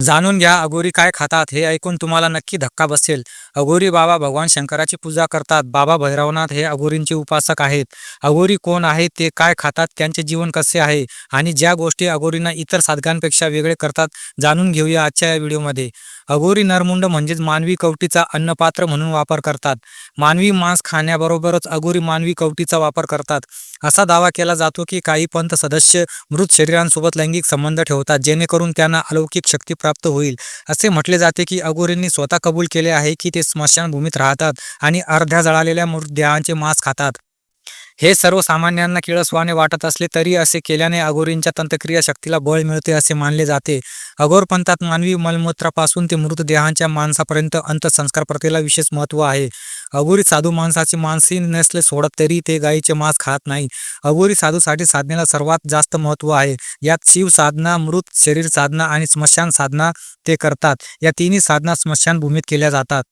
जाणून घ्या अघोरी काय खातात हे ऐकून तुम्हाला नक्की धक्का बसेल. अघोरी बाबा भगवान शंकराची पूजा करतात. बाबा भैरवनाथ हे अघोरींचे उपासक आहेत. अघोरी कोण आहेत ते काय खातात त्यांचे जीवन कसे आहे आणि ज्या गोष्टी अघोरींना इतर साधकांपेक्षा वेगळे करतात जाणून घेऊया आजच्या या व्हिडिओमध्ये. अघोरी नरमुंड म्हणजेच मानवी कवटीचा अन्नपात्र म्हणून वापर करतात. मानवी मांस खाण्याबरोबरच अघोरी मानवी कवटीचा वापर करतात. असा दावा केला जातो की काही पंथ सदस्य मृत शरीरांसोबत लैंगिक संबंध ठेवतात जेणेकरून त्यांना अलौकिक शक्ती प्राप्त होईल. असे म्हटले जाते की अघोरींनी स्वतः कबूल केले आहे की ते स्मशानभूमीत राहतात आणि अर्ध्या जळालेल्या मृतदेहांचे मांस खातात. हे सर्वसामान्यांना किळसवाने वाटत असले तरी असे केल्याने अघोरींच्या तंत्रक्रिया शक्तीला बळ मिळते असे मानले जाते. अघोर पंथात मानवी मलमूत्रापासून ते मृतदेहांच्या माणसापर्यंत अंतसंस्कार प्रथेला विशेष महत्त्व आहे. अघोरी साधू माणसाचे मानसी नसले सोडत तरी ते गायीचे मांस खात नाही. अगोरी साधूसाठी साधनेला सर्वात जास्त महत्त्व आहे. यात शिव साधना मृत शरीर साधना आणि स्मशान साधना ते करतात. या तिन्ही साधना स्मशानभूमीत केल्या जातात.